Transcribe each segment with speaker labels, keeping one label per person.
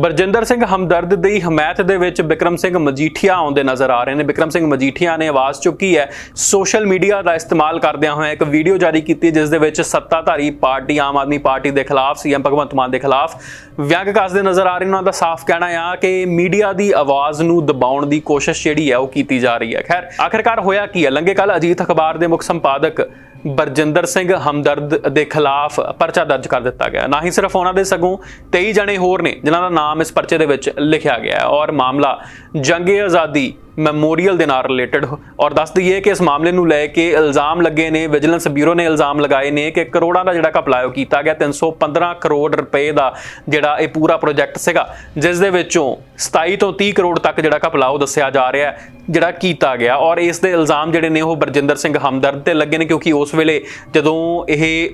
Speaker 1: ਬਰਜਿੰਦਰ ਸਿੰਘ ਹਮਦਰਦ ਦੀ ਹਮਾਇਤ ਦੇ ਵਿੱਚ ਵਿਕਰਮ ਸਿੰਘ ਮਜੀਠੀਆ ਆਉਂਦੇ ਨਜ਼ਰ ਆ ਰਹੇ ਨੇ। ਵਿਕਰਮ ਸਿੰਘ ਮਜੀਠੀਆ ਨੇ ਆਵਾਜ਼ ਚੁੱਕੀ ਹੈ, ਸੋਸ਼ਲ ਮੀਡੀਆ ਦਾ ਇਸਤੇਮਾਲ ਕਰਦਿਆਂ ਹੋਇਆਂ ਇੱਕ ਵੀਡੀਓ ਜਾਰੀ ਕੀਤੀ, ਜਿਸ ਦੇ ਵਿੱਚ ਸੱਤਾਧਾਰੀ ਪਾਰਟੀ, ਆਮ ਆਦਮੀ ਪਾਰਟੀ ਦੇ ਖਿਲਾਫ, ਸੀਐਮ ਭਗਵੰਤ ਮਾਨ ਦੇ ਖਿਲਾਫ ਵਿਅੰਗ ਕੱਸਦੇ ਨਜ਼ਰ ਆ ਰਹੇ ਨੇ। ਉਹਨਾਂ ਦਾ ਸਾਫ਼ ਕਹਿਣਾ ਆ ਕਿ ਮੀਡੀਆ ਦੀ ਆਵਾਜ਼ ਨੂੰ ਦਬਾਉਣ ਦੀ ਕੋਸ਼ਿਸ਼ ਜਿਹੜੀ ਹੈ, ਉਹ ਕੀਤੀ ਜਾ ਰਹੀ ਹੈ। ਖੈਰ, ਆਖਿਰਕਾਰ ਹੋਇਆ ਕੀ ਹੈ? ਲੰਗੇ ਕੱਲ ਅਜੀਤ ਅਖਬਾਰ ਦੇ ਮੁੱਖ ਸੰਪਾਦਕ ਬਰਜਿੰਦਰ ਸਿੰਘ ਹਮਦਰਦ ਦੇ ਖਿਲਾਫ ਪਰਚਾ ਦਰਜ ਕਰ ਦਿੱਤਾ ਗਿਆ। ਨਾ ਹੀ ਸਿਰਫ ਉਹਨਾਂ ਦੇ ਸਗੋਂ 23 ਜਣੇ ਹੋਰ ਨੇ, ਜਿਨ੍ਹਾਂ ਦਾ ਨਾਮ ਇਸ ਪਰਚੇ ਦੇ ਵਿੱਚ ਲਿਖਿਆ ਗਿਆ ਹੈ। ਔਰ ਮਾਮਲਾ ਜੰਗੇ ਆਜ਼ਾਦੀ ਮੈਮੋਰੀਅਲ ਦੇ ਨਾਲ ਰਿਲੇਟਡ ਔਰ ਦੱਸ ਦਈਏ ਕਿ ਇਸ ਮਾਮਲੇ ਨੂੰ ਲੈ ਕੇ ਇਲਜ਼ਾਮ ਲੱਗੇ ਨੇ, ਵਿਜੀਲੈਂਸ ਬਿਊਰੋ ਨੇ ਇਲਜ਼ਾਮ ਲਗਾਏ ਨੇ ਕਿ ਕਰੋੜਾਂ ਦਾ ਜਿਹੜਾ ਘਪਲਾ ਉਹ ਕੀਤਾ ਗਿਆ 315 ਕਰੋੜ ਰੁਪਏ ਦਾ ਜਿਹੜਾ ਇਹ ਪੂਰਾ ਪ੍ਰੋਜੈਕਟ ਸੀਗਾ, ਜਿਸ ਦੇ ਵਿੱਚੋਂ 27 ਤੋਂ 30 ਕਰੋੜ ਤੱਕ ਜਿਹੜਾ ਘਪਲਾ ਉਹ ਦੱਸਿਆ ਜਾ ਰਿਹਾ ਹੈ, ਜਿਹੜਾ ਕੀਤਾ ਗਿਆ। ਔਰ ਇਸ ਦੇ ਇਲਜ਼ਾਮ ਜਿਹੜੇ ਨੇ ਉਹ ਬਰਜਿੰਦਰ ਸਿੰਘ ਹਮਦਰਦ ਤੇ ਲੱਗੇ ਨੇ, ਕਿਉਂਕਿ ਉਸ ਵੇਲੇ ਜਦੋਂ ਇਹ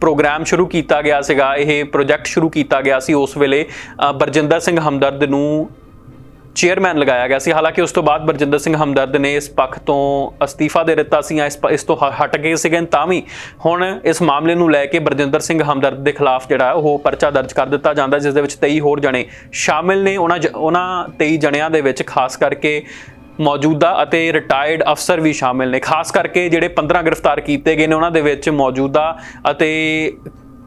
Speaker 1: ਪ੍ਰੋਗਰਾਮ ਸ਼ੁਰੂ ਕੀਤਾ ਗਿਆ ਸੀਗਾ, ਇਹ ਪ੍ਰੋਜੈਕਟ ਸ਼ੁਰੂ ਕੀਤਾ ਗਿਆ ਸੀ, ਉਸ ਵੇਲੇ ਬਰਜਿੰਦਰ ਸਿੰਘ ਹਮਦਰਦ ਨੂੰ ਚੇਅਰਮੈਨ ਲਗਾਇਆ ਗਿਆ ਸੀ। ਹਾਲਾਂਕਿ ਉਸ ਤੋਂ ਬਾਅਦ ਬਰਜਿੰਦਰ ਸਿੰਘ ਹਮਦਰਦ ਨੇ ਇਸ ਪੱਖ ਤੋਂ ਅਸਤੀਫਾ ਦੇ ਦਿੱਤਾ ਸੀ ਜਾਂ ਇਸ ਪ- ਇਸ ਤੋਂ ਹਟ ਗਏ ਸੀਗੇ। ਤਾਂ ਵੀ ਹੁਣ ਇਸ ਮਾਮਲੇ ਨੂੰ ਲੈ ਕੇ ਬਰਜਿੰਦਰ ਸਿੰਘ ਹਮਦਰਦ ਦੇ ਖਿਲਾਫ ਜਿਹੜਾ ਉਹ ਪਰਚਾ ਦਰਜ ਕਰ ਦਿੱਤਾ ਜਾਂਦਾ, ਜਿਸ ਦੇ ਵਿੱਚ 23 ਹੋਰ ਜਣੇ ਸ਼ਾਮਿਲ ਨੇ। ਉਹਨਾਂ ਜ- ਉਹਨਾਂ 23 ਜਣਿਆਂ ਦੇ ਵਿੱਚ ਖਾਸ ਕਰਕੇ ਮੌਜੂਦਾ ਅਤੇ ਰਿਟਾਇਰਡ ਅਫਸਰ ਵੀ ਸ਼ਾਮਿਲ ਨੇ। ਖਾਸ ਕਰਕੇ ਜਿਹੜੇ 15 ਗ੍ਰਿਫਤਾਰ ਕੀਤੇ ਗਏ ਨੇ, ਉਹਨਾਂ ਦੇ ਵਿੱਚ ਮੌਜੂਦਾ ਅਤੇ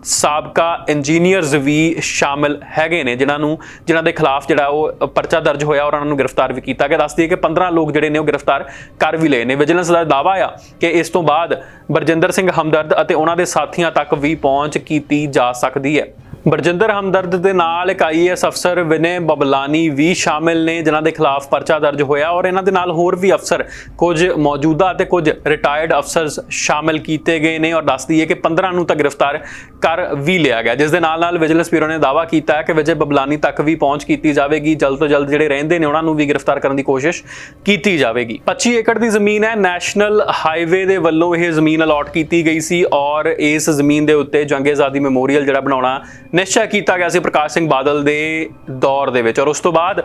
Speaker 1: ਸਾਬਕਾ ਇੰਜੀਨੀਅਰਸ ਵੀ ਸ਼ਾਮਿਲ ਹੈਗੇ ਨੇ, ਜਿਨ੍ਹਾਂ ਨੂੰ ਜਿਨ੍ਹਾਂ ਦੇ ਖਿਲਾਫ ਜਿਹੜਾ ਉਹ ਪਰਚਾ ਦਰਜ ਹੋਇਆ, ਔਰ ਉਹਨਾਂ ਨੂੰ ਗ੍ਰਿਫਤਾਰ ਵੀ ਕੀਤਾ ਗਿਆ। ਦੱਸਦੀ ਹੈ ਕਿ 15 ਲੋਕ ਜਿਹੜੇ ਨੇ ਉਹ ਗ੍ਰਿਫਤਾਰ ਕਰ ਵੀ ਲਏ ਨੇ। ਵਿਜੀਲੈਂਸ ਦਾ ਦਾਅਵਾ ਆ ਕਿ ਇਸ ਤੋਂ ਬਾਅਦ ਬਰਜਿੰਦਰ ਸਿੰਘ ਹਮਦਰਦ ਅਤੇ ਉਹਨਾਂ ਦੇ ਸਾਥੀਆਂ ਤੱਕ ਵੀ ਪਹੁੰਚ ਕੀਤੀ ਜਾ ਸਕਦੀ ਹੈ। ਬਰਜਿੰਦਰ ਹਮਦਰਦ ਦੇ ਨਾਲ ਇੱਕ ਆਈਐਸ ਅਫਸਰ ਵਿਨੇ ਬਬਲਾਨੀ ਵੀ ਸ਼ਾਮਿਲ ਨੇ, ਜਿਨ੍ਹਾਂ ਦੇ ਖਿਲਾਫ ਪਰਚਾ ਦਰਜ ਹੋਇਆ ਔਰ ਇਹਨਾਂ ਦੇ ਨਾਲ ਹੋਰ ਵੀ ਅਫਸਰ ਕੁਝ ਮੌਜੂਦਾ ਅਤੇ ਕੁਝ ਰਿਟਾਇਰਡ ਅਫਸਰਸ ਸ਼ਾਮਿਲ ਕੀਤੇ ਗਏ ਨੇ ਔਰ ਦੱਸ ਦਈਏ ਕਿ 15 ਨੂੰ ਤਾਂ ਗ੍ਰਿਫਤਾਰ ਕਰ ਵੀ ਲਿਆ ਗਿਆ, ਜਿਸ ਦੇ ਨਾਲ ਨਾਲ ਵਿਜੀਲੈਂਸ ਬਿਊਰੋ ਨੇ ਦਾਅਵਾ ਕੀਤਾ ਹੈ ਕਿ ਵਿਜੇ ਬਬਲਾਨੀ ਤੱਕ ਵੀ ਪਹੁੰਚ ਕੀਤੀ ਜਾਵੇਗੀ, ਜਲਦ ਤੋਂ ਜਲਦ ਜਿਹੜੇ ਰਹਿੰਦੇ ਨੇ ਉਹਨਾਂ ਨੂੰ ਵੀ ਗ੍ਰਿਫਤਾਰ ਕਰਨ ਦੀ ਕੋਸ਼ਿਸ਼ ਕੀਤੀ ਜਾਵੇਗੀ। 25 ਏਕੜ ਦੀ ਜ਼ਮੀਨ ਹੈ, ਨੈਸ਼ਨਲ ਹਾਈਵੇ ਦੇ ਵੱਲੋਂ ਇਹ ਜ਼ਮੀਨ ਅਲਾਟ ਕੀਤੀ ਗਈ ਸੀ ਔਰ ਇਸ ਜ਼ਮੀਨ ਦੇ ਉੱਤੇ ਜੰਗ ਆਜ਼ਾਦੀ ਮੈਮੋਰੀਅਲ ਜਿਹੜਾ ਬਣਾਉਣਾ ਨਿਸ਼ਚੈ ਕੀਤਾ ਗਿਆ ਸੀ ਪ੍ਰਕਾਸ਼ ਸਿੰਘ ਬਾਦਲ ਦੇ ਦੌਰ ਦੇ ਵਿੱਚ। ਔਰ ਉਸ ਤੋਂ ਬਾਅਦ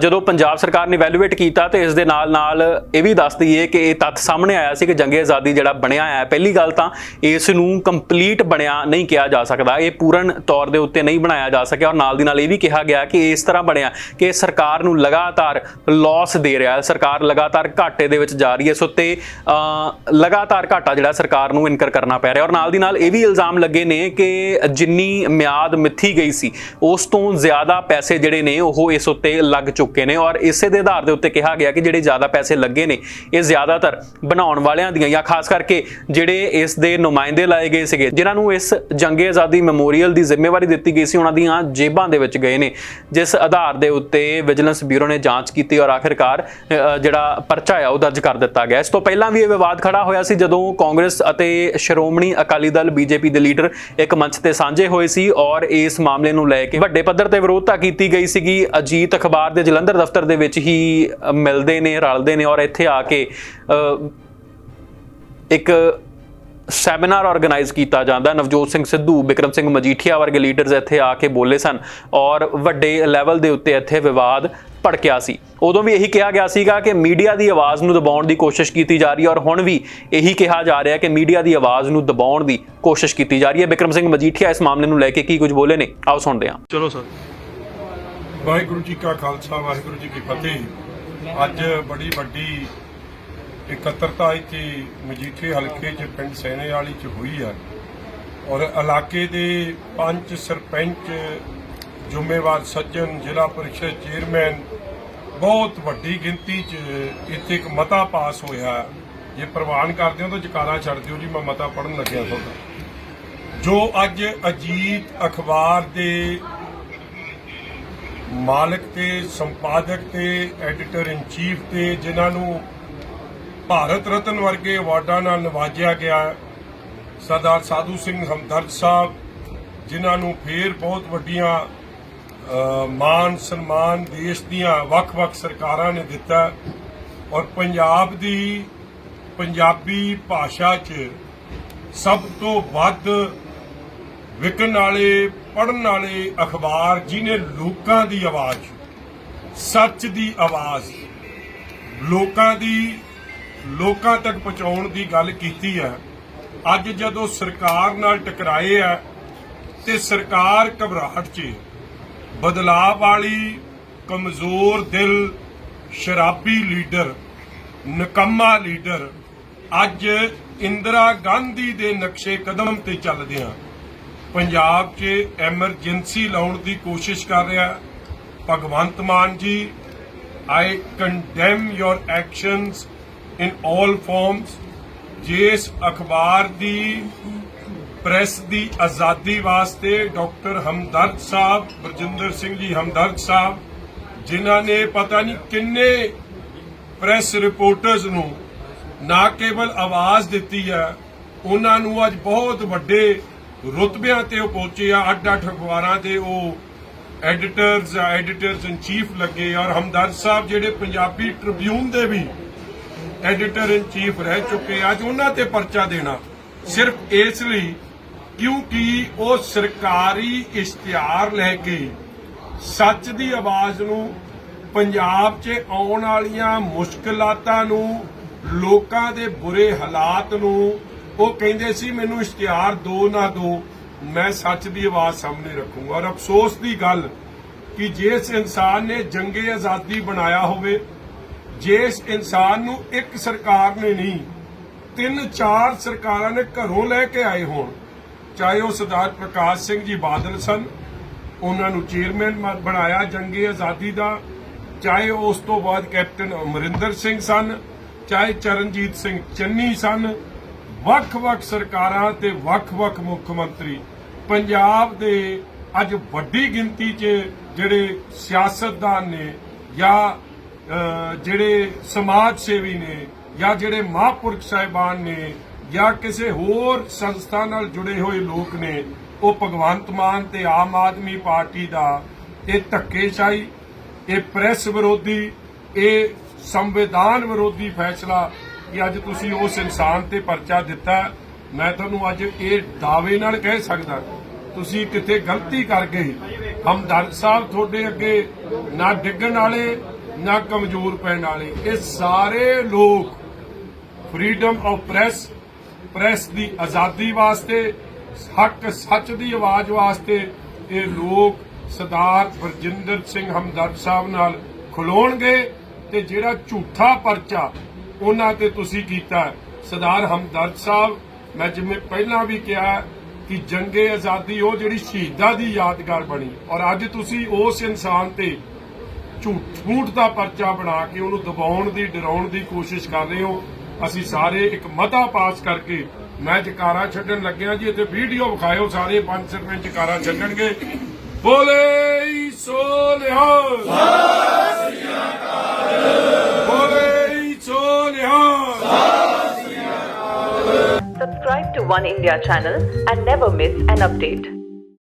Speaker 1: ਜਦੋਂ ਪੰਜਾਬ ਸਰਕਾਰ ਨੇ ਵੈਲੂਏਟ ਕੀਤਾ, ਤੇ ਇਸ ਦੇ ਨਾਲ ਨਾਲ ਇਹ ਵੀ ਦੱਸ ਦਈਏ ਕਿ ਇਹ ਤੱਥ ਸਾਹਮਣੇ ਆਇਆ ਸੀ ਕਿ ਜੰਗੇ ਆਜ਼ਾਦੀ ਜਿਹੜਾ ਬਣਿਆ ਹੈ, ਪਹਿਲੀ ਗੱਲ ਤਾਂ ਇਸ ਨੂੰ ਕੰਪਲੀਟ ਬਣਿਆ ਨਹੀਂ ਕਿਹਾ ਜਾ ਸਕਦਾ। ਇਹ ਪੂਰਨ ਤੌਰ ਦੇ ਉੱਤੇ ਨਹੀਂ ਬਣਾਇਆ ਜਾ ਸਕਿਆ। ਔਰ ਨਾਲ ਦੀ ਨਾਲ ਇਹ ਵੀ ਕਿਹਾ ਗਿਆ ਕਿ ਇਸ ਤਰ੍ਹਾਂ ਬਣਿਆ ਕਿ ਸਰਕਾਰ ਨੂੰ ਲਗਾਤਾਰ ਲਾਸ ਦੇ ਰਿਹਾ ਹੈ। ਸਰਕਾਰ ਲਗਾਤਾਰ ਘਾਟੇ ਦੇ ਵਿੱਚ ਜਾ ਰਹੀ ਹੈ। ਸੋ ਤੇ ਲਗਾਤਾਰ ਘਾਟਾ ਜਿਹੜਾ ਸਰਕਾਰ ਨੂੰ ਇਨਕਰ ਕਰਨਾ ਪੈ ਰਿਹਾ ਔਰ ਨਾਲ ਦੀ ਨਾਲ ਇਹ ਵੀ ਇਲਜ਼ਾਮ ਲੱਗੇ ਨੇ ਕਿ ਜਿੰਨੀ ਮਿਆਦ ਮਿੱਥੀ ਗਈ ਸੀ। ਉਸ ਤੋਂ ਜ਼ਿਆਦਾ ਪੈਸੇ ਜਿਹੜੇ ਨੇ, ਉਹ ਇਸ ਉੱਤੇ ਲੱਗ ਚੁੱਕੇ ਨੇ ਔਰ ਇਸੇ ਦੇ ਆਧਾਰ ਦੇ ਉੱਤੇ ਕਿਹਾ ਗਿਆ ਕਿ ਜਿਹੜੇ ਜ਼ਿਆਦਾ ਪੈਸੇ ਲੱਗੇ ਨੇ, ਇਹ ਜ਼ਿਆਦਾਤਰ ਬਣਾਉਣ ਵਾਲਿਆਂ ਦੀਆਂ ਜਾਂ ਖਾਸ ਕਰਕੇ ਜਿਹੜੇ ਇਸ ਦੇ ਨੁਮਾਇੰਦੇ ਲਾਏ ਗਏ ਸੀਗੇ, ਜਿਨ੍ਹਾਂ ਨੂੰ ਇਸ ਜੰਗੇ ਆਜ਼ਾਦੀ ਮੈਮੋਰੀਅਲ ਦੀ ਜ਼ਿੰਮੇਵਾਰੀ ਦਿੱਤੀ ਗਈ ਸੀ, ਉਹਨਾਂ ਦੀਆਂ ਜੇਬਾਂ ਦੇ ਵਿੱਚ ਗਏ ਨੇ, ਜਿਸ ਆਧਾਰ ਦੇ ਉੱਤੇ ਵਿਜੀਲੈਂਸ ਬਿਊਰੋ ਨੇ ਜਾਂਚ ਕੀਤੀ ਔਰ ਆਖਿਰਕਾਰ ਜਿਹੜਾ ਪਰਚਾ ਆ, ਉਹ ਦਰਜ ਕਰ ਦਿੱਤਾ ਗਿਆ। ਇਸ ਤੋਂ ਪਹਿਲਾਂ ਵੀ ਇਹ ਵਿਵਾਦ ਖੜਾ ਹੋਇਆ ਸੀ, ਜਦੋਂ ਕਾਂਗਰਸ ਅਤੇ ਸ਼੍ਰੋਮਣੀ ਅਕਾਲੀ ਦਲ, ਬੀਜੇਪੀ ਦੇ ਲੀਡਰ ਇੱਕ ਮੰਚ ਤੇ ਸਾਂਝੇ ਹੋਏ ਸੀ ਔਰ ਇਸ ਮਾਮਲੇ ਨੂੰ ਲੈ ਕੇ ਵੱਡੇ ਪੱਧਰ ਤੇ ਵਿਰੋਧਤਾ ਕੀਤੀ ਗਈ ਸੀਗੀ। ਅਜੀਤ ਅਖਬਾਰ ਦੇ ਜਲੰਧਰ ਦਫ਼ਤਰ ਦੇ ਵਿੱਚ ਹੀ ਮਿਲਦੇ ਨੇ ਰਲਦੇ ਨੇ ਔਰ ਇੱਥੇ ਆ ਕੇ ਅ, ਇੱਕ ਸੈਮੀਨਾਰ ਆਰਗੇਨਾਈਜ਼ ਕੀਤਾ ਜਾਂਦਾ। ਨਵਜੋਤ ਸਿੰਘ ਸਿੱਧੂ ਬਿਕਰਮ ਸਿੰਘ ਮਜੀਠੀਆ ਵਰਗੇ ਲੀਡਰਸ ਇੱਥੇ ਆ ਕੇ ਬੋਲੇ ਸਨ ਔਰ ਵੱਡੇ ਲੈਵਲ ਦੇ ਉੱਤੇ ਇੱਥੇ ਵਿਵਾਦ ਭੜਕਿਆ ਸੀ। ਉਦੋਂ ਵੀ ਇਹੀ ਕਿਹਾ ਗਿਆ ਸੀਗਾ ਕਿ ਮੀਡੀਆ ਦੀ ਆਵਾਜ਼ ਨੂੰ ਦਬਾਉਣ ਦੀ ਕੋਸ਼ਿਸ਼ ਕੀਤੀ ਜਾ ਰਹੀ ਹੈ ਔਰ ਹੁਣ ਵੀ ਇਹੀ ਕਿਹਾ ਜਾ ਰਿਹਾ ਹੈ ਕਿ ਮੀਡੀਆ ਦੀ ਆਵਾਜ਼ ਨੂੰ ਦਬਾਉਣ ਦੀ ਕੋਸ਼ਿਸ਼ ਕੀਤੀ ਜਾ ਰਹੀ ਹੈ। ਬਿਕਰਮ ਸਿੰਘ ਮਜੀਠੀਆ ਇਸ ਮਾਮਲੇ ਨੂੰ ਲੈ ਕੇ ਕੀ ਕੁਝ ਬੋਲੇ ਨੇ? ਆਓ ਸੁਣਦੇ ਹਾਂ।
Speaker 2: ਚਲੋ ਸਰ।
Speaker 3: ਵਾਹਿਗੁਰੂ ਜੀ ਕਾ ਖਾਲਸਾ ਵਾਹਿਗੁਰੂ ਜੀ ਕੀ ਫਤਿਹ। ਅੱਜ ਬੜੀ ਵੱਡੀ ਇਕੱਤਰਤਾ ਇੱਥੇ ਮਜੀਠੇ ਹਲਕੇ 'ਚ ਪਿੰਡ ਸੈਨੇ ਵਾਲੀ 'ਚ ਹੋਈ ਆ। ਔਰ ਇਲਾਕੇ ਦੇ ਪੰਚ ਸਰਪੰਚ ਜ਼ਿੰਮੇਵਾਰ ਸੱਜਣ, ਜ਼ਿਲ੍ਹਾ ਪਰਿਸ਼ਦ ਚੇਅਰਮੈਨ। ਬਹੁਤ ਵੱਡੀ ਗਿਣਤੀ 'ਚ ਇੱਥੇ ਇੱਕ ਮਤਾ ਪਾਸ ਹੋਇਆ। ਜੇ ਪ੍ਰਵਾਨ ਕਰਦੇ ਹੋ ਤਾਂ ਜਕਾਰਾ ਛੱਡ ਦਿਓ ਜੀ, ਮੈਂ ਮਤਾ ਪੜਨ ਲੱਗਿਆ ਤੁਹਾਡਾ। ਜੋ ਅੱਜ ਅਜੀਤ ਅਖਬਾਰ ਦੇ ਮਾਲਕ ਤੇ ਸੰਪਾਦਕ ਤੇ ਐਡੀਟਰ ਇਨ ਚੀਫ ਤੇ, ਜਿਨ੍ਹਾਂ ਨੂੰ ਭਾਰਤ ਰਤਨ ਵਰਗੇ ਅਵਾਰਡਾਂ ਨਾਲ ਨਵਾਜਿਆ ਗਿਆ, ਸਰਦਾਰ ਸਾਧੂ ਸਿੰਘ ਹਮਦਰਦ ਸਾਹਿਬ, ਜਿਨ੍ਹਾਂ ਨੂੰ ਫੇਰ ਬਹੁਤ ਵੱਡੀਆਂ ਮਾਨ, ਸਨਮਾਨ ਦੇਸ਼ ਦੀਆਂ ਵੱਖ-ਵੱਖ ਸਰਕਾਰਾਂ ਨੇ ਦਿੱਤਾ ਔਰ ਪੰਜਾਬ ਦੀ ਪੰਜਾਬੀ ਭਾਸ਼ਾ 'ਚ ਸਭ ਤੋਂ ਵੱਧ ਵਿਕਣ ਵਾਲੇ ਪੜਨ ਵਾਲੇ ਅਖਬਾਰ ਜਿਨੇ ਲੋਕਾਂ ਦੀ ਆਵਾਜ਼, ਸੱਚ ਦੀ ਆਵਾਜ਼, ਲੋਕਾਂ ਦੀ, ਲੋਕਾਂ ਤੱਕ ਪਹੁੰਚਾਉਣ ਦੀ ਗੱਲ ਕੀਤੀ ਹੈ। ਅੱਜ ਜਦੋਂ ਸਰਕਾਰ ਨਾਲ ਟਕਰਾਏ ਆ ਤੇ ਸਰਕਾਰ ਘਬਰਾਹਟ 'ਚ ਬਦਲਾਅ ਵਾਲੀ ਕਮਜ਼ੋਰ ਦਿਲ ਸ਼ਰਾਬੀ ਲੀਡਰ, ਨਕੰਮਾ ਲੀਡਰ, ਅੱਜ ਇੰਦਰਾ ਗਾਂਧੀ ਦੇ ਨਕਸ਼ੇ ਕਦਮ ਤੇ ਚੱਲਦੇ ਆ ਪੰਜਾਬ 'ਚ ਐਮਰਜੈਂਸੀ ਲਾਉਣ ਦੀ ਕੋਸ਼ਿਸ਼ ਕਰ ਰਿਹਾ Bhagwant Mann ji. I condemn your actions in all forms ਜਿਸ ਅਖਬਾਰ ਦੀ ਪ੍ਰੈਸ ਦੀ ਆਜ਼ਾਦੀ ਵਾਸਤੇ ਡਾਕਟਰ ਹਮਦਰਦ ਸਾਹਿਬ, ਬਰਜਿੰਦਰ ਸਿੰਘ ਜੀ ਹਮਦਰਦ ਸਾਹਿਬ, ਜਿਨ੍ਹਾਂ ਨੇ ਪਤਾ ਨਹੀਂ ਕਿੰਨੇ ਪ੍ਰੈਸ ਰਿਪੋਰਟਰਸ ਨੂੰ ਨਾ ਕੇਵਲ ਆਵਾਜ਼ ਦਿੱਤੀ ਹੈ, ਉਹਨਾਂ ਨੂੰ ਅੱਜ ਬਹੁਤ ਵੱਡੇ ਰੁਤਬਿਆਂ ਤੇ ਉਹ ਪਹੁੰਚੇ ਆ ਅੱਡ ਅੱਡ ਅਖਬਾਰਾਂ ਦੇ ਉਹ ਐਡੀਟਰਸ ਐਡੀਟਰਸ ਇਨ ਚੀਫ ਲੱਗੇ ਔਰ ਹਮਦਰਦ ਸਾਹਿਬ ਜਿਹੜੇ ਪੰਜਾਬੀ ਟ੍ਰਿਬਿਊਨ ਦੇ ਵੀ ਐਡੀਟਰ ਇਨ ਚੀਫ ਰਹਿ ਚੁੱਕੇ ਆ। ਅੱਜ ਉਹਨਾਂ ਤੇ ਪਰਚਾ ਦੇਣਾ ਸਿਰਫ ਇਸ ਲਈ ਕਿਉਂਕਿ ਉਹ ਸਰਕਾਰੀ ਇਸ਼ਤਿਹਾਰ ਲੈ ਕੇ ਸੱਚ ਦੀ ਆਵਾਜ਼ ਨੂੰ ਪੰਜਾਬ 'ਚ ਆਉਣ ਵਾਲੀਆਂ ਮੁਸ਼ਕਲਾਤਾਂ ਨੂੰ, ਲੋਕਾਂ ਦੇ ਬੁਰੇ ਹਾਲਾਤ ਨੂੰ, ਉਹ ਕਹਿੰਦੇ ਸੀ, ਮੈਨੂੰ ਇਸ਼ਤਿਹਾਰ ਦੋ ਨਾ ਦੋ, ਮੈਂ ਸੱਚ ਦੀ ਆਵਾਜ਼ ਸਾਹਮਣੇ ਰੱਖੂੰਗਾ। ਔਰ ਅਫਸੋਸ ਦੀ ਗੱਲ ਕਿ ਜਿਸ ਇਨਸਾਨ ਨੇ ਜੰਗੇ ਆਜ਼ਾਦੀ ਬਣਾਇਆ ਹੋਵੇ, ਜਿਸ ਇਨਸਾਨ ਨੂੰ ਇੱਕ ਸਰਕਾਰ ਨੇ ਨਹੀਂ, ਤਿੰਨ ਚਾਰ ਸਰਕਾਰਾਂ ਨੇ ਘਰੋਂ ਲੈ ਕੇ ਆਏ ਹੋਣ ਚਾਹੇ ਉਹ ਸਰਦਾਰ ਪ੍ਰਕਾਸ਼ ਸਿੰਘ ਜੀ ਬਾਦਲ ਸਨ, ਉਹਨਾਂ ਨੂੰ ਚੇਅਰਮੈਨ ਬਣਾਇਆ ਜੰਗੇ ਆਜ਼ਾਦੀ ਦਾ। ਚਾਹੇ ਉਸ ਤੋਂ ਬਾਅਦ ਕੈਪਟਨ ਅਮਰਿੰਦਰ ਸਿੰਘ ਸਨ, ਚਾਹੇ ਚਰਨਜੀਤ ਸਿੰਘ ਚੰਨੀ ਸਨ, ਵੱਖ-ਵੱਖ ਸਰਕਾਰਾਂ ਤੇ ਵੱਖ-ਵੱਖ ਮੁੱਖ ਮੰਤਰੀ। ਪੰਜਾਬ ਦੇ ਅੱਜ ਵੱਡੀ ਗਿਣਤੀ 'ਚ ਜਿਹੜੇ ਸਿਆਸਤਦਾਨ ਨੇ ਜਾਂ ਜਿਹੜੇ ਸਮਾਜ ਸੇਵੀ ਨੇ ਜਾਂ ਜਿਹੜੇ ਮਹਾਂਪੁਰਖ ਸਾਹਿਬਾਨ ਨੇ ਜਾਂ ਕਿਸੇ ਹੋਰ ਸੰਸਥਾ ਨਾਲ ਜੁੜੇ ਹੋਏ ਲੋਕ ਨੇ, ਉਹ ਭਗਵੰਤ ਮਾਨ ਤੇ ਆਮ ਆਦਮੀ ਪਾਰਟੀ ਦਾ ਇਹ ਧੱਕੇਸ਼ਾਹੀ, ਇਹ ਪ੍ਰੈਸ ਵਿਰੋਧੀ, ਇਹ ਸੰਵਿਧਾਨ ਵਿਰੋਧੀ ਫੈਸਲਾ ਕਿ ਅੱਜ ਤੁਸੀਂ ਉਸ ਇਨਸਾਨ ਤੇ ਪਰਚਾ ਦਿੱਤਾ, ਮੈਂ ਤੁਹਾਨੂੰ ਅੱਜ ਇਹ ਦਾਅਵੇ ਨਾਲ ਕਹਿ ਸਕਦਾ। ਤੁਸੀਂ ਕਿਤੇ ਗਲਤੀ ਕਰ ਗਏ। ਹਮਦਰਦ ਸਾਹਿਬ ਤੁਹਾਡੇ ਅੱਗੇ ਨਾ ਡਿੱਗਣ ਵਾਲੇ, ਨਾ ਕਮਜ਼ੋਰ ਪੈਣ ਵਾਲੇ। ਇਹ ਸਾਰੇ ਲੋਕ, ਫਰੀडम ਆਫ ਪ੍ਰੈਸ ਪ੍ਰੈਸ ਦੀ ਆਜ਼ਾਦੀ ਵਾਸਤੇ ਹੱਕ ਸੱਚ ਦੀ ਆਵਾਜ਼ ਵਾਸਤੇ ਇਹ ਲੋਕ ਸਰਦਾਰ ਬਰਜਿੰਦਰ ਸਿੰਘ ਹਮਦਰਦ ਸਾਹਿਬ ਨਾਲ ਖਲੋਣਗੇ ਤੇ ਜਿਹੜਾ ਝੂਠਾ ਪਰਚਾ ਉਹਨਾਂ ਤੇ ਤੁਸੀਂ ਕੀਤਾ ਸਰਦਾਰ ਹਮਦਰਦ ਸਾਹਿਬ, ਮੈਂ ਜਿਵੇਂ ਪਹਿਲਾਂ ਵੀ ਕਿਹਾ ਕਿ ਜੰਗੇ ਆਜ਼ਾਦੀ ਉਹ ਜਿਹੜੀ ਸ਼ਹੀਦਾਂ ਦੀ ਯਾਦਗਾਰ ਬਣੀ ਔਰ ਅੱਜ ਤੁਸੀਂ ਉਸ ਇਨਸਾਨ ਤੇ ਝੂਠ ਝੂਠ ਦਾ ਪਰਚਾ ਬਣਾ ਕੇ ਉਹਨੂੰ ਦਬਾਉਣ ਦੀ, ਡਰਾਉਣ ਦੀ ਕੋਸ਼ਿਸ਼ ਕਰ ਰਹੇ ਹੋ। ਅਸੀਂ ਸਾਰੇ ਇੱਕ ਮਤਾ ਪਾਸ ਕਰਕੇ ਮੈਂ ਜਕਾਰਾ ਛੱਡਣ ਲੱਗਿਆ ਜੀ, ਇੱਥੇ ਵੀਡੀਓ ਵਿਖਾਇਓ ਸਾਰੇ, ਪੰਜ ਸਰਪੰਚ ਜਕਾਰਾ ਛੱਡਣਗੇ। ਬੋਲੇ ਸੋ ਨਿਹਾਲ। ਬੋਲੇ ਸੋ ਨਿਹਾਲ।
Speaker 2: Subscribe to One India channel and never miss an update.